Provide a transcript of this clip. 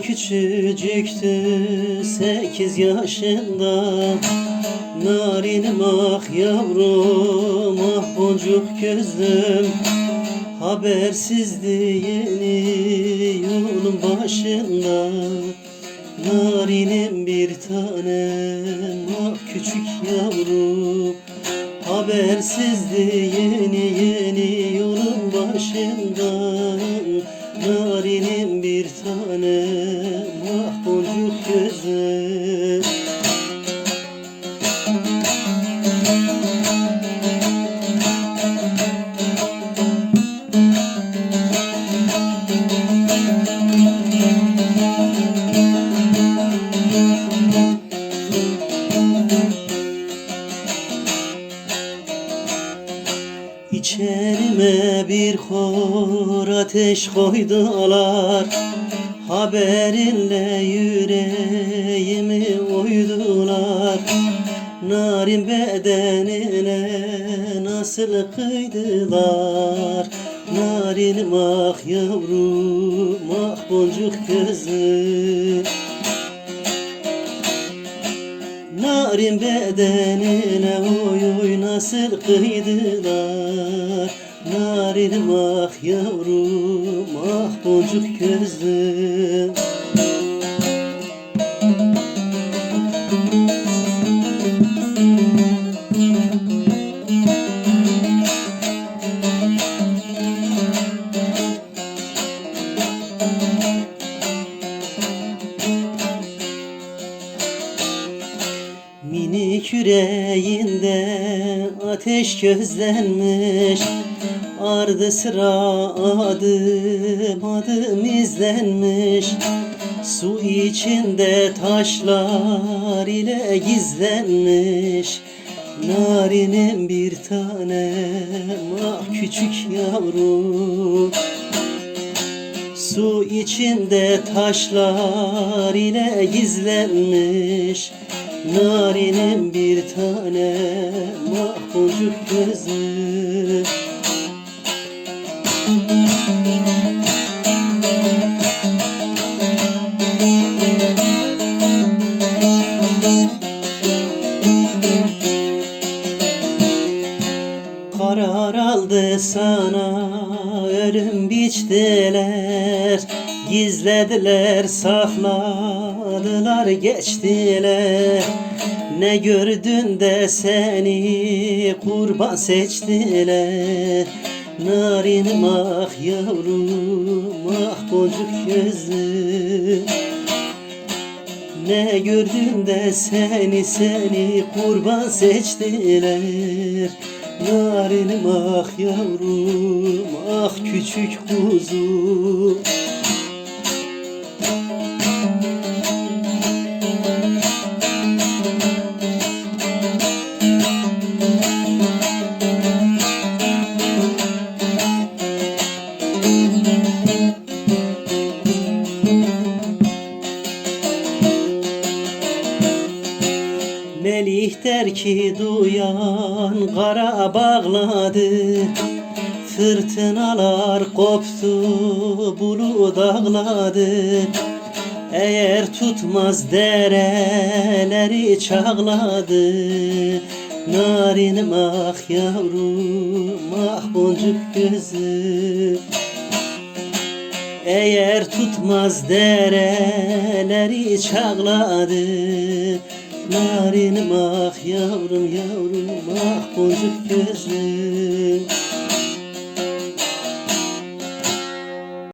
küçüktü sekiz yaşında. Narinim ah yavrum ah boncuk gözlüm. Habersizdi yeni yolun başında. Narinim bir tanem ah küçük yavrum Habersizdi yeni yeni yolun başından İçerime bir hor ateş koydular Haberinle yüreğimi oydular Narin bedenine nasıl kıydılar Narinim ah yavrum ah boncuk gözüm Narin bedenine oy oy nasıl kıydılar. Narinim ah yavrum ah boncuk gözlüm yüreğinde ateş gözlenmiş. Ardı sıra adım adım izlenmiş. Su içinde taşlar ile gizlenmiş. Narinim bir tanem ah küçük yavrum Su içinde taşlar ile gizlenmiş Narinim bir tane mahvoncuk gözüm Karar aldı sana ölüm biçtiler Gizlediler sakladılar geçtiler. Ne gördün de seni kurban seçtiler. Narinim ah yavrum ah boncuk gözlüm ne gördüm de seni seni kurban seçtiler. Narinim ah yavrum ah küçük kuzum Melih der ki duyan kara bağladı. Fırtınalar koptu bulut ağladı Eğer tutmaz dereleri çağladı. Narinim ah yavrum ah boncuk gözüm eğer tutmaz dereleri çağladı Narinim ah yavrum yavrum ah boncuk gözüm